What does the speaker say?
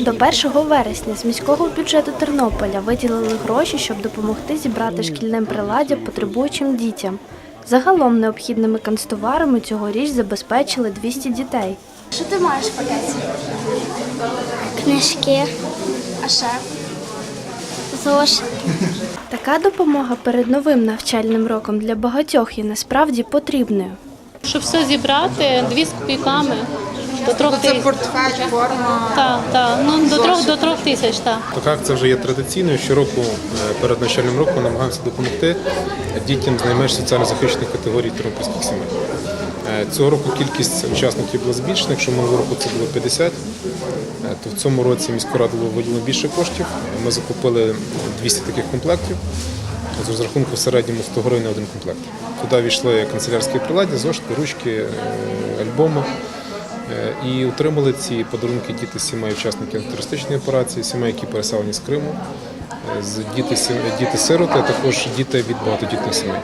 До 1 вересня з міського бюджету Тернополя виділили гроші, щоб допомогти зібрати шкільним приладдя потребуючим дітям. Загалом необхідними канцтоварами цьогоріч забезпечили 200 дітей. Що ти маєш в пакеті? книжки, А ще? зошит. Така допомога перед новим навчальним роком для багатьох є насправді потрібною. Щоб все зібрати, дві з копійками до трьох Це тисяч. портфель, форма. Так, так. Ну до трьох до трьох тисяч, так. Така акція вже є традиційною. Щороку е, перед навчальним роком намагаємося допомогти дітям з найменш соціально захищених категорій тернопільських сімей. Е, Цього року кількість учасників була збільшена. Якщо минулого року це було 50, е, то в цьому році міська рада було виділено більше коштів. Ми закупили 200 таких комплектів. З розрахунку в середньому 100 гривень на один комплект. Туди війшли канцелярські приладдя, зошити, ручки, е, альбоми. Е, І отримали ці подарунки діти сімей учасників антитерористичної операції, сімей, які переселені з Криму, е, з діти, сі- діти сироти, а також діти від багатодітних сімей.